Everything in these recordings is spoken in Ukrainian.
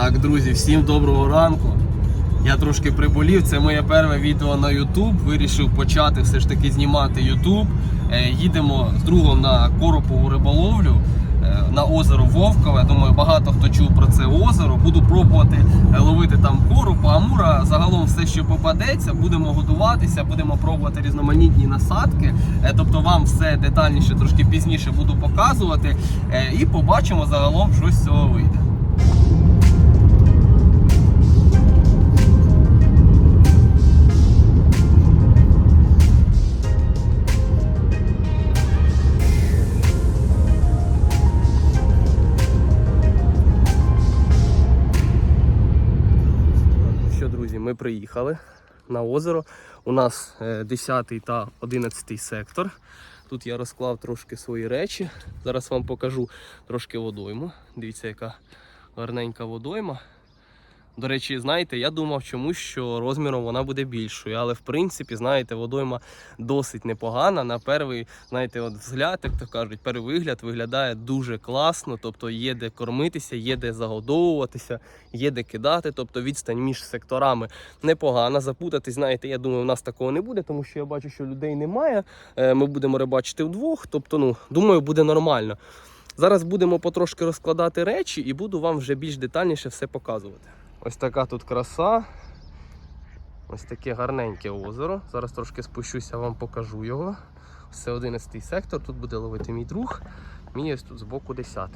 Так, друзі, всім доброго ранку. Я трошки приболів. Це моє перше відео на YouTube. Вирішив почати все ж таки знімати YouTube. Е, Їдемо з другом на Коропову риболовлю е, на озеро Вовкове. Думаю, багато хто чув про це озеро. Буду пробувати е, ловити там коропу, амура. Загалом все, що попадеться, будемо готуватися, будемо пробувати різноманітні насадки. Тобто вам все детальніше трошки пізніше буду показувати. І побачимо загалом, що з цього вийде. Що, друзі, ми приїхали на озеро. У нас е, 10 та 11 сектор. Тут я розклав трошки свої речі. Зараз вам покажу трошки водойму. Дивіться, яка гарненька водойма. До речі, знаєте, я думав чомусь, що розміром вона буде більшою, але в принципі, знаєте, водойма досить непогана. На перший, знаєте, от взгляд, як то кажуть, перший вигляд виглядає дуже класно. Тобто є де кормитися, є де загодовуватися, є де кидати. Тобто відстань між секторами непогана. Запутатись, знаєте, я думаю, у нас такого не буде, тому що я бачу, що людей немає. Е, Ми будемо рибачити вдвох. Тобто, ну думаю, буде нормально. Зараз будемо потрошки розкладати речі і буду вам вже більш детальніше все показувати. Ось така тут краса. Ось таке гарненьке озеро. Зараз трошки спущуся, вам покажу його. Це 11 сектор, тут буде ловити мій друг. Мій ось тут збоку 10.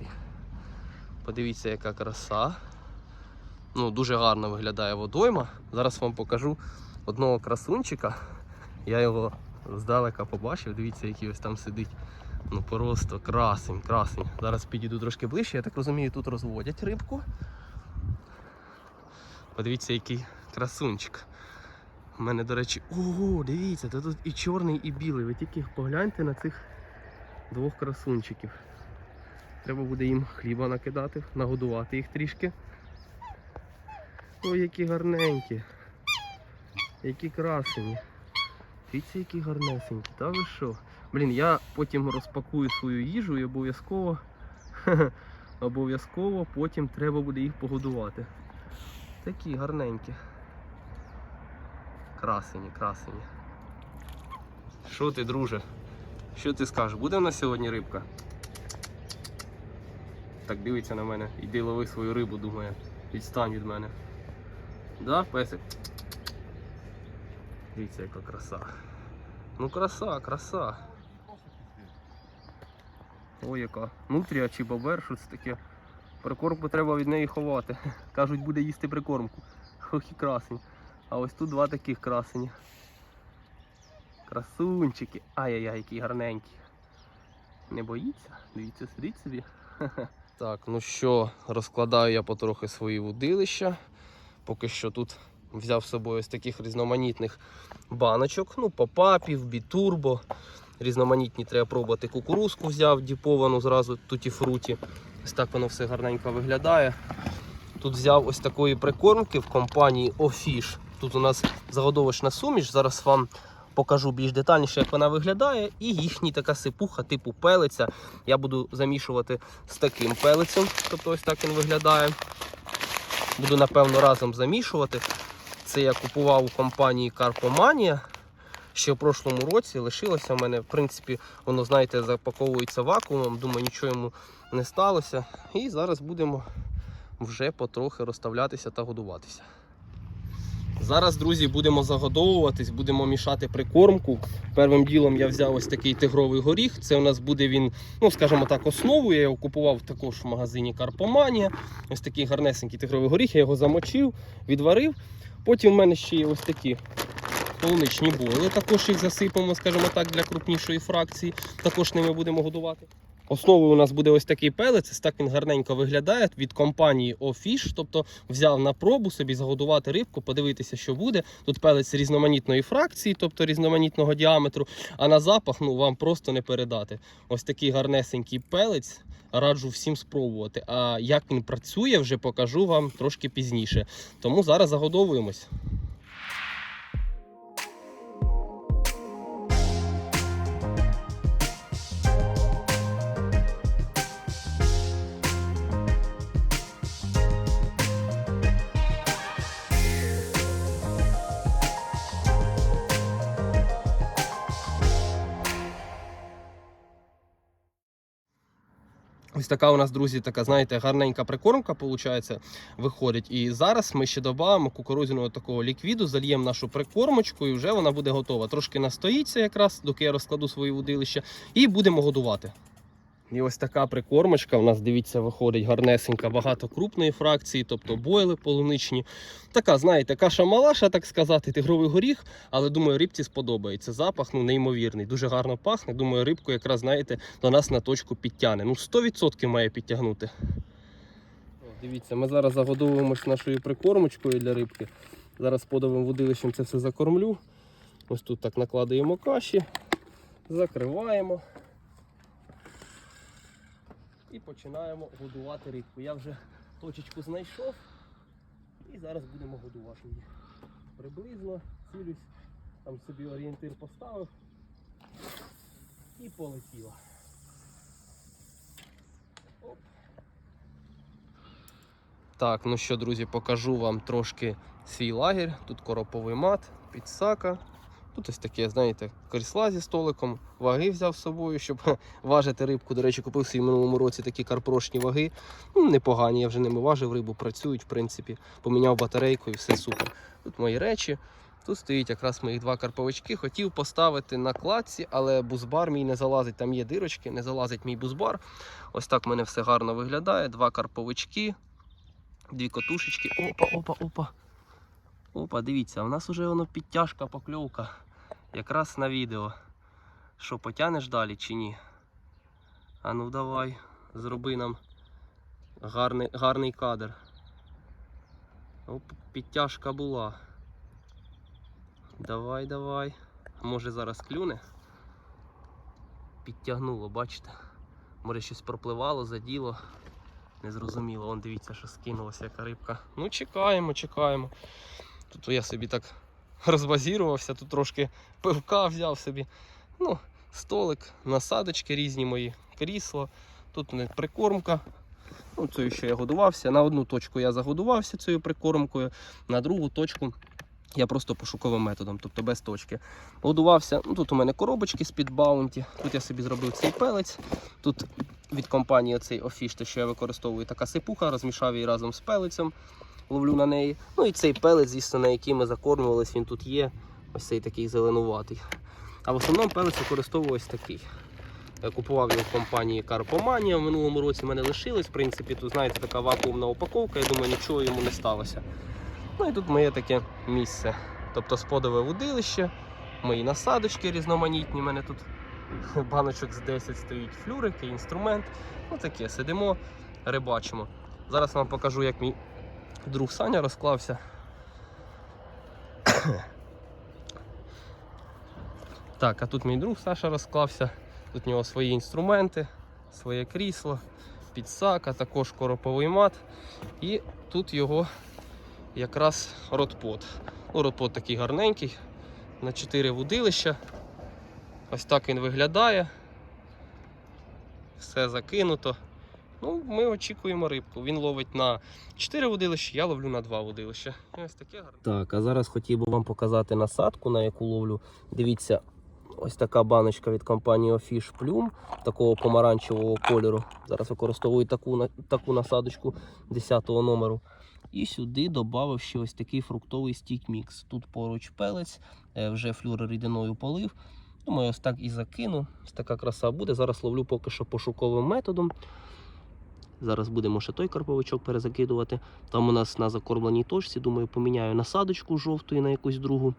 Подивіться, яка краса. Ну, Дуже гарно виглядає водойма. Зараз вам покажу одного красунчика. Я його здалека побачив. Дивіться, який ось там сидить. Ну просто красень, красень. Зараз підійду трошки ближче. Я так розумію, тут розводять рибку. Подивіться, який красунчик. У мене, до речі, ого, дивіться, та тут і чорний, і білий. Ви тільки погляньте на цих двох красунчиків. Треба буде їм хліба накидати, нагодувати їх трішки. Ой, які гарненькі. Які красені. Дивіться, які гарнесенькі, та ви що? Блін, я потім розпакую свою їжу і обов'язково обов'язково потім треба буде їх погодувати. Такі гарненькі. Красені, красені. Що ти, друже? Що ти скажеш? Буде в нас сьогодні рибка? Так дивиться на мене. Іди лови свою рибу, думає. Відстань від мене. Да, песик? Дивіться, яка краса. Ну краса, краса. Ой, яка. Нутрія чи бобер, що таке? Прикормку треба від неї ховати. Кажуть, буде їсти прикормку. Ох і красень. А ось тут два таких красені. Красунчики. Ай-яй-яй, які гарненькі. Не боїться? Дивіться, сидіть собі. Так, ну що, розкладаю я потрохи свої вудилища. Поки що тут взяв з собою ось таких різноманітних баночок. Ну, попапів, бітурбо. Різноманітні треба пробувати. Кукурузку взяв, діповану зразу туті фруті. Ось так воно все гарненько виглядає. Тут взяв ось такої прикормки в компанії Офіш. Тут у нас загодовочна суміш. Зараз вам покажу більш детальніше, як вона виглядає. І їхній така сипуха типу пелиця. Я буду замішувати з таким пелицем. Тобто ось так він виглядає. Буду, напевно, разом замішувати. Це я купував у компанії Карпоманія. Ще в прошлому році лишилося в мене, в принципі, воно, знаєте, запаковується вакуумом. Думаю, нічого йому не сталося. І зараз будемо вже потрохи розставлятися та годуватися. Зараз, друзі, будемо загодовуватись, будемо мішати прикормку. Первим ділом я взяв ось такий тигровий горіх. Це у нас буде він, ну скажімо так, основою. Я його купував також в магазині Карпоманія. Ось такий гарнесенький тигровий горіх. Я його замочив, відварив. Потім в мене ще є ось такі полуничні бойли. Також їх засипемо, скажімо так, для крупнішої фракції. Також ними будемо годувати. Основою у нас буде ось такий пелець, так він гарненько виглядає від компанії Офіш. Тобто взяв на пробу собі загодувати рибку, подивитися, що буде. Тут пелець різноманітної фракції, тобто різноманітного діаметру. А на запах ну вам просто не передати. Ось такий гарнесенький пелець. Раджу всім спробувати. А як він працює, вже покажу вам трошки пізніше. Тому зараз загодовуємось. Така у нас, друзі, така, знаєте, гарненька прикормка, виходить, виходить. І зараз ми ще додамо кукурудзяного такого ліквіду, зальємо нашу прикормочку і вже вона буде готова. Трошки настоїться якраз, доки я розкладу своє вудилища, і будемо годувати. І ось така прикормочка. У нас, дивіться, виходить гарнесенька, багато крупної фракції, тобто бойли полуничні. Така, знаєте, каша малаша, так сказати, тигровий горіх, але думаю, рибці сподобається. Запах ну, неймовірний, дуже гарно пахне. Думаю, рибку якраз, знаєте, до нас на точку підтягне. Ну, 100% має підтягнути. Дивіться, ми зараз загодовуємось нашою прикормочкою для рибки. Зараз подовим водилищем це все закормлю. Ось тут так накладаємо каші, закриваємо і починаємо годувати рибку. Я вже точечку знайшов і зараз будемо годувати її. Приблизно цілюсь, там собі орієнтир поставив і полетіло. Оп. Так, ну що, друзі, покажу вам трошки свій лагерь. Тут короповий мат, підсака. Тут ось таке, знаєте, крісла зі столиком, ваги взяв з собою, щоб важити рибку. До речі, купив свій в минулому році такі карпрошні ваги. Ну, непогані, я вже ними важив, рибу працюють, в принципі. Поміняв батарейку і все супер. Тут мої речі. Тут стоїть якраз мої два карповички. Хотів поставити на кладці, але бузбар мій не залазить. Там є дирочки, не залазить мій бузбар. Ось так в мене все гарно виглядає. Два карповички, дві котушечки. Опа, опа, опа. Опа, дивіться, у нас вже воно підтяжка, покльовка. Якраз на відео. Що, потянеш далі чи ні? А ну давай, зроби нам гарний, гарний кадр. Оп, підтяжка була. Давай, давай. Може зараз клюне? Підтягнуло, бачите? Може щось пропливало, заділо. Незрозуміло. Вон дивіться, що скинулася яка рибка. Ну, чекаємо, чекаємо. Тут я собі так розбазірувався, тут трошки пивка взяв собі. Ну, столик, насадочки різні мої, крісло. Тут у мене прикормка. Ну, цією ще я годувався. На одну точку я загодувався цією прикормкою, на другу точку я просто пошуковим методом, тобто без точки. Годувався. Ну, тут у мене коробочки з-під баунті. Тут я собі зробив цей пелець. Тут від компанії оцей офіш, що я використовую, така сипуха, розмішав її разом з пелецем. Ловлю на неї. Ну і цей пелець, звісно, на який ми закормлювались, він тут є. Ось цей такий зеленуватий. А в основному пелець використовую ось такий. Я купував його в компанії Карпоманія. В минулому році в мене лишилось. В принципі, тут, знаєте, така вакуумна упаковка, я думаю, нічого йому не сталося. Ну і тут моє таке місце. Тобто сподове вудилище, мої насадочки різноманітні. У мене тут баночок з 10 стоїть флюрики, інструмент. Ну таке, сидимо, рибачимо. Зараз вам покажу, як мій друг Саня розклався. Так, а тут мій друг Саша розклався. Тут у нього свої інструменти, своє крісло, підсака, також короповий мат. І тут його якраз ротпот. Ну, ротпот такий гарненький, на 4 вудилища. Ось так він виглядає. Все закинуто. Ну, ми очікуємо рибку. Він ловить на 4 водилища, я ловлю на 2 водилища. Ось таке гарне. Так, а зараз хотів би вам показати насадку, на яку ловлю. Дивіться, ось така баночка від компанії Ofish Plum, такого помаранчевого кольору. Зараз використовую таку, таку насадочку 10 номеру. І сюди додав ще ось такий фруктовий стік мікс. Тут поруч пелець, е, вже флюорорідиною полив. Думаю, ось так і закину. Ось така краса буде. Зараз ловлю поки що пошуковим методом. Зараз будемо ще той карповичок перезакидувати. Там у нас на закормленій точці, думаю, поміняю насадочку жовту і на якусь другу.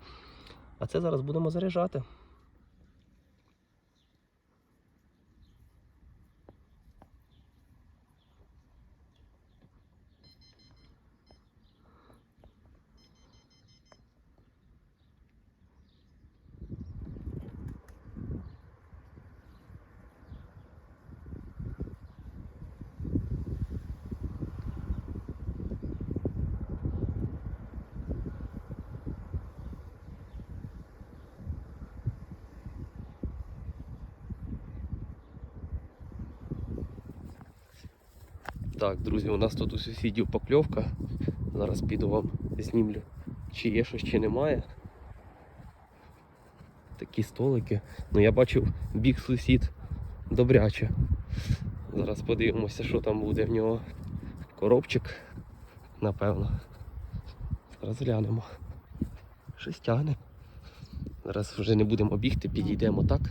А це зараз будемо заряджати. Так, друзі, у нас тут у сусідів покльовка. Зараз піду вам знімлю, чи є щось, чи немає. Такі столики. Ну я бачив біг сусід добряче. Зараз подивимося, що там буде в нього. Коробчик, напевно. Зараз глянемо. Щось тягне. Зараз вже не будемо бігти, підійдемо так.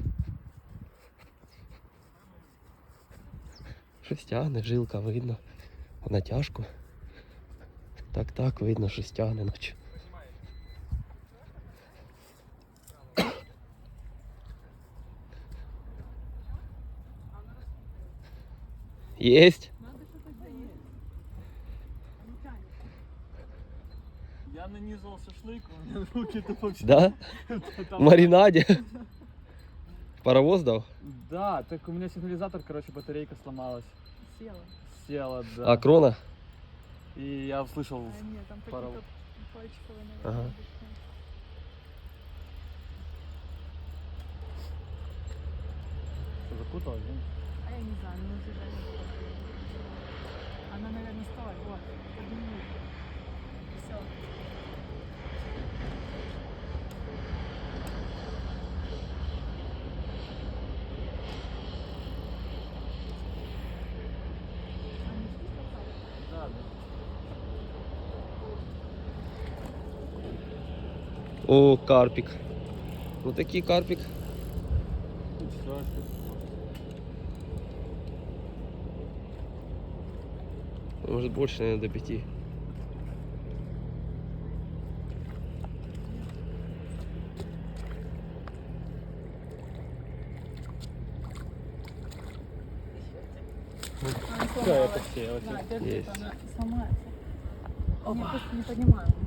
Щось тягне, жилка видно. Натяжку. Так, так, видно, щось тягне, наче. Єсть. Я нанизывал шашлык, у меня руки тупо все Да? В маринаде. Паровоз дав? Да, так у меня сигнализатор, короче, батарейка сломалась. Села. Села, да. А крона? И я услышал, А нет, там пальчиковые, Ага. что запуталась, да? А я не знаю, ну не было. Она, наверное, стоит. Вот, подними. Все. О, карпік. Ну такий карпік. Тут страшно. Может больше, наверное, до пяти. Она Все, я сломалась. посеял. Да, держи, Есть. она сломается. Не, просто не поднимаем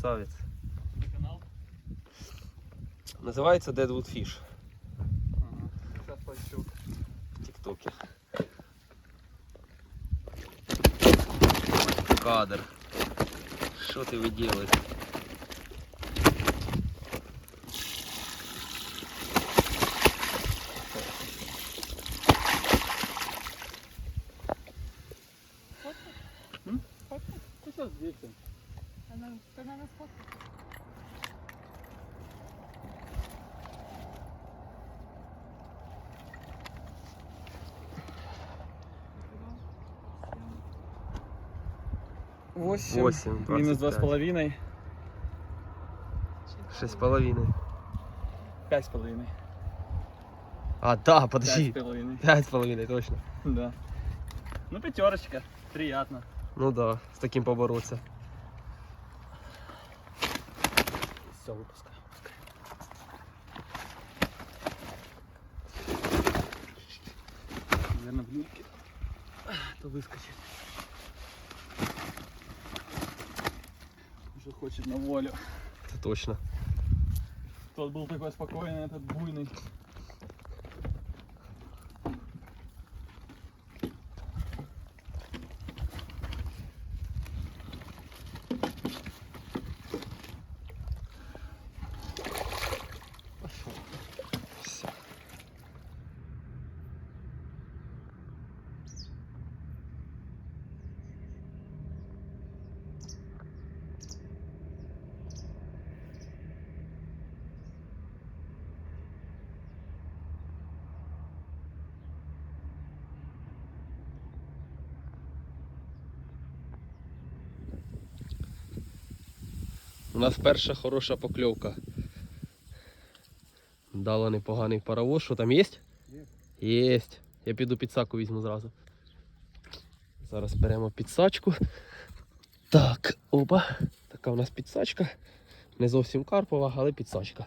красавець. Називається Deadwood Fish. В Тіктокі. Кадр. Что ты вы ділите? 8, 8 мінус 2,5. 6,5. 5,5. А, да, подожди. 5,5. 5,5, точно. Да. Ну, пятерочка. Приятно. Ну да, с таким побороться. Все, выпускаю. Наверное, в люльке. А, то выскочит. Уже хочет на волю. Це точно. Тот был такой спокойный, этот буйный. Нас перша хороша покльовка. Дала непоганий паровоз. Що там є? Є. Єсть. Я піду підсаку візьму зразу. Зараз беремо підсачку. Так, опа. Така у нас підсачка. Не зовсім карпова, але підсачка.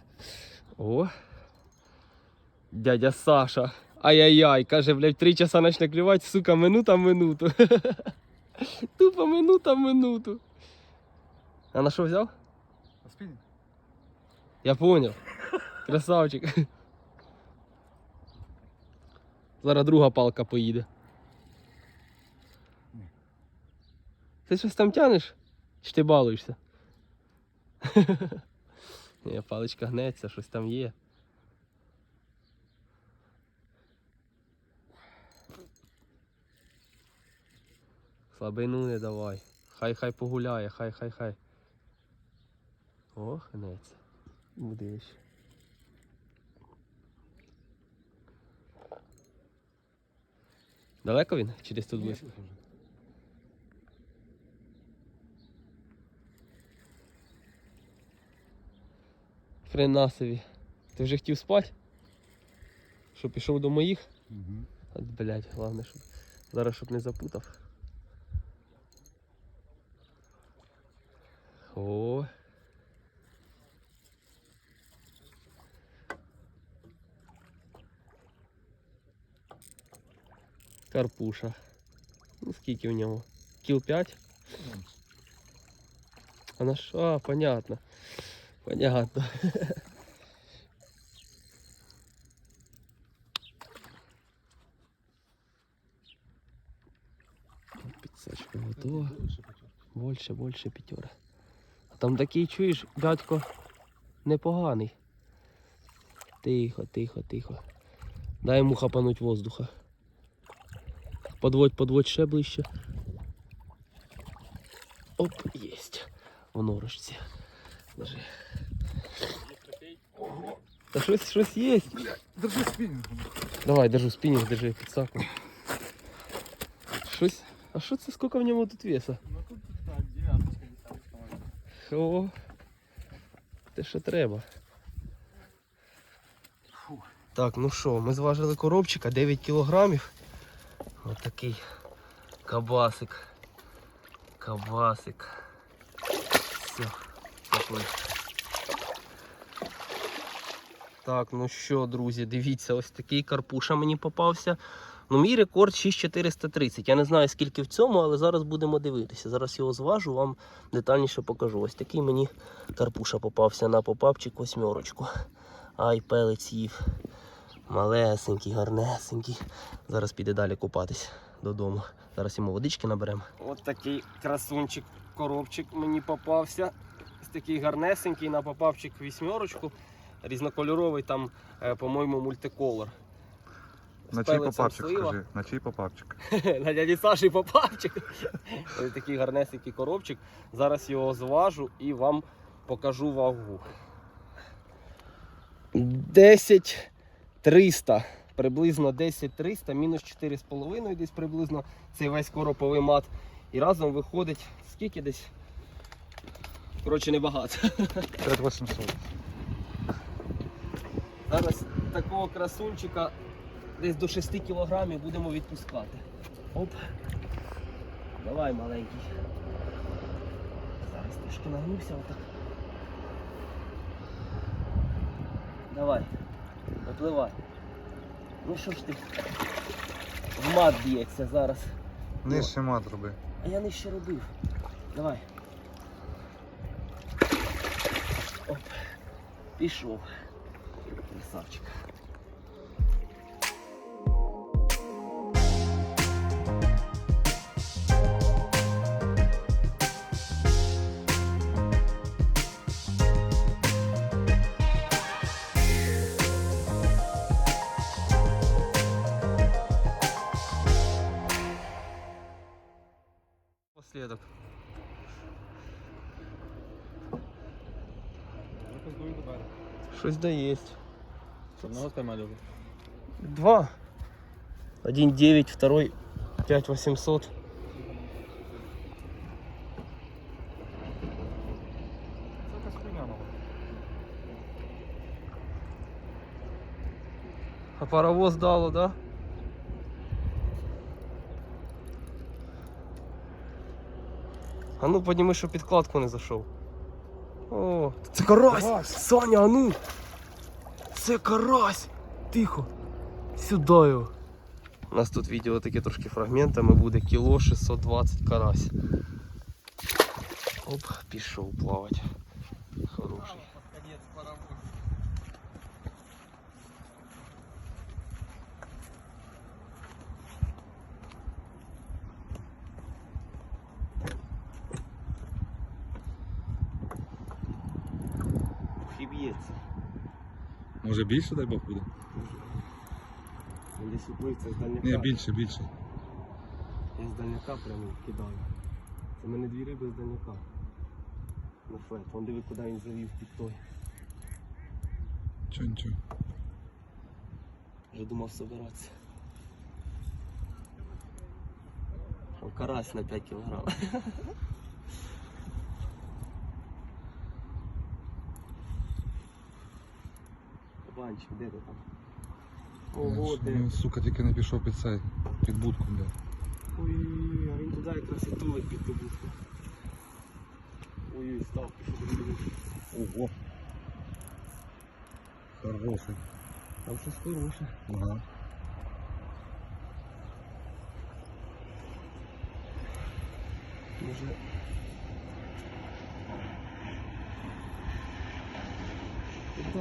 О. Дядя Саша. Ай-яй-яй, каже, блядь, три часа почне клювати, сука, минута минуту. Тупо минута минуту. А на що взяв? Спиннинг? Я понял. Красавчик. Зараз друга палка поїде. Ти щось там тянеш? Чи ти балуєшся? Ні, паличка гнеться, щось там є. Слабину не давай. Хай хай погуляє, хай хай хай. Ох, гнеться. Буде ще. Далеко він? Чи десь тут близько? Хрена собі. Ти вже хотів спати? Що пішов до моїх? Угу. От, блядь, головне, щоб зараз щоб не запутав. О. Карпуша. Ну скільки в нього? Кіл 5? А на що? А, понятно. Понятно. Підсачка готова. Больше, больше п'ятера. А там такий, чуєш, дядько, непоганий. Тихо, тихо, тихо. Дай йому хапануть воздуха. Подводь, подводь ще ближче. Оп, єсть. В норочці. Держи. Та щось, щось є. Держи спінінг. Давай, держу спінінг, держи підсаку. Щось. А що це скільки в ньому тут веса? Ну тут так, дев'яточка десяточка. О, те що треба. Так, ну що, ми зважили коробчика 9 кілограмів. Такий кабасик. Кабасик. Все, такий. Так, ну що, друзі, дивіться, ось такий карпуша мені попався. Ну, мій рекорд 6430. Я не знаю скільки в цьому, але зараз будемо дивитися. Зараз його зважу, вам детальніше покажу. Ось такий мені карпуша попався на попапчик восьмерочку. Ай, пелець їв. Малесенький, гарнесенький. Зараз піде далі купатись додому. Зараз йому водички наберемо. Ось такий красунчик, коробчик мені попався. Ось такий гарнесенький на попапчик вісьмерочку. Різнокольоровий там, е, по-моєму, мультиколор. На чий попапчик скажи? На чий попапчик? на дяді Саші попавчик. Ось такий гарнесенький коробчик. Зараз його зважу і вам покажу вагу. 10 300. Приблизно 10 300, мінус 4,5 десь приблизно цей весь короповий мат. І разом виходить скільки десь? Коротше, небагато. 5800. Зараз такого красунчика десь до 6 кілограмів будемо відпускати. Оп. Давай, маленький. Зараз трошки нагнувся отак. Давай. Випливай. Ну що ж ти? В мат б'ється зараз. Нижче мат роби. А я нижче робив. Давай. Оп. Пішов. Красавчик. Последок. Щось да есть. Одного спіймали вже. Два. Один 9, второй 5 800. Це якась хуйня нова. А паровоз дало, да? А ну подніми, щоб підкладку не зайшов. О, це карась! Карась! Саня, а ну! Це карась! Тихо! Сюди його! У нас тут відео таке трошки фрагментами буде кіло 620 карась. Оп, пішов плавати. Може більше дай Бог буде? Десь це з дальняка. Ні, більше, більше. Я з дальняка прямо кидаю. Це в мене дві риби з даняка. На флет. Вон диви, куди він завів під той. Чого нічого. Вже думав собиратися. Карась на 5 кілограм. Банчик, де ти там? Ого, де? Він, сука, тільки не пішов під цей, під будку, бля. Ой, а він туди якраз і тулить під ту будку. Ой, став, пішов до будки. Ого. Хороший. Там щось хороше. Ага. Може.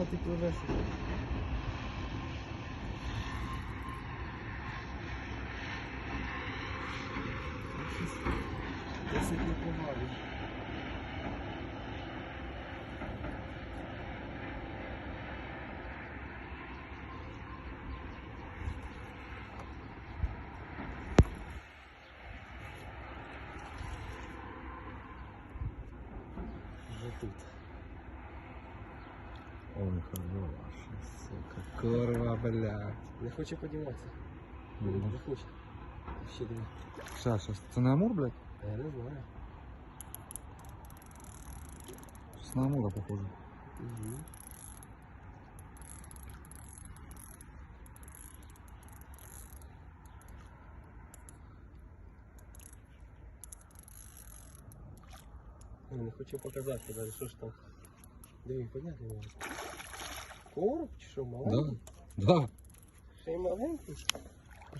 Куди ти пливеш? Щось Досить непогано. Вже тут. Ой, хороший, сука. Курва, блядь. Не хоче подіватися. Мгм. Не хоче. Ще диви. Щас, щас. Це не Амур, блядь? Я не знаю. Щось на Амура похоже. Угу. Я не хочу показати навіть, що ж там. Диви, понятно. Короб чи що, Да? маленький? Да. Ще й маленький. Що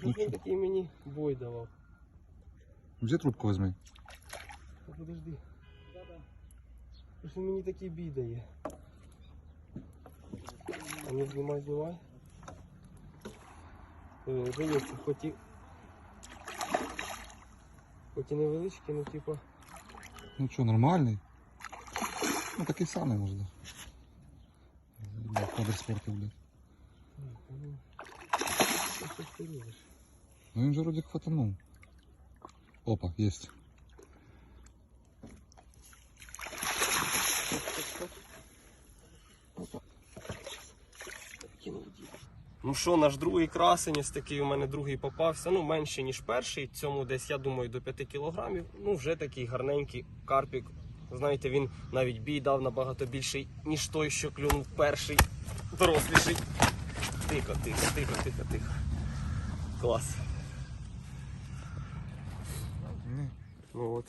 Ну він що? такий мені бой давав? Где трубку візьми? Та подожди. Що ж він мені такий бій дає? А ну знімай, знімай. Диви, Дивіться, хоч і... Хоч і невеличкий, ну типа... Ну що, нормальний? Ну такий самий можна. Блядь, Кадр спорту, блядь. ну, він же вроде хватанув. Опа, есть. Ну що, наш другий красень, ось такий у мене другий попався. Ну, менше, ніж перший. Цьому десь, я думаю, до 5 кілограмів. Ну, вже такий гарненький карпік. Знаєте, він навіть бій дав набагато більший, ніж той, що клюнув перший, доросліший. Тихо, тихо, тихо, тихо, тихо. Клас. Ну от.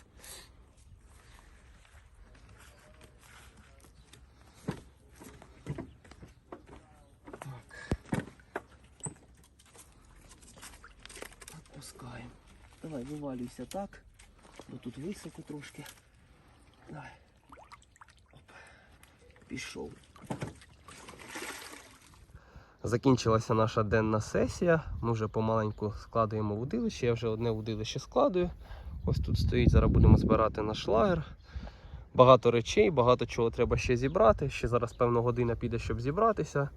Давай, вивалюйся так, бо тут високо трошки. Давай. Оп. Пішов. Закінчилася наша денна сесія. Ми вже помаленьку складуємо вудилище. Я вже одне вудилище складую. Ось тут стоїть, зараз будемо збирати наш лагер. Багато речей, багато чого треба ще зібрати. Ще зараз певно година піде, щоб зібратися.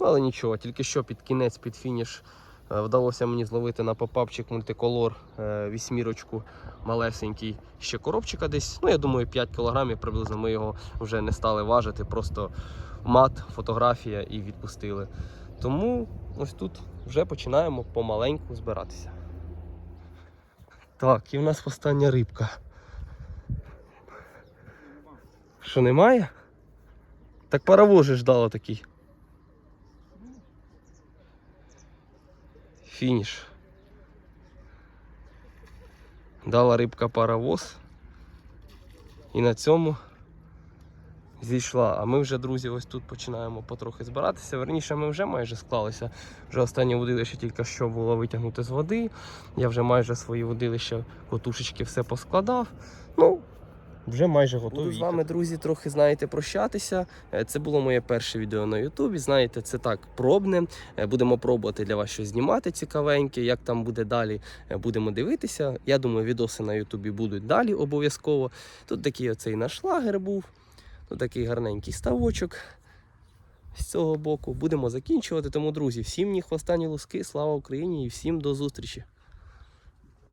Ну, але нічого, тільки що під кінець, під фініш вдалося мені зловити на попапчик мультиколор е, вісьмірочку малесенький ще коробчика десь. Ну, я думаю, 5 кілограмів приблизно ми його вже не стали важити. Просто мат, фотографія і відпустили. Тому ось тут вже починаємо помаленьку збиратися. Так, і в нас остання рибка. Що немає? Так паровоз же ждало такий. Фініш. Дала рибка паровоз. І на цьому зійшла. А ми вже, друзі, ось тут починаємо потрохи збиратися. Верніше, ми вже майже склалися. Вже останнє водилище тільки що було витягнути з води. Я вже майже свої водилища, котушечки все поскладав. Ну, вже майже готові. Буду з вами, друзі, трохи знаєте прощатися. Е, Це було моє перше відео на Ютубі. Знаєте, це так пробне. Е, Будемо пробувати для вас щось знімати цікавеньке. Як там буде далі, е, будемо дивитися. Я думаю, відоси на Ютубі будуть далі обов'язково. Тут такий оцей наш лагер був. Тут такий гарненький ставочок. З цього боку будемо закінчувати. Тому, друзі, всім ні хвоста, ні луски. Слава Україні і всім до зустрічі!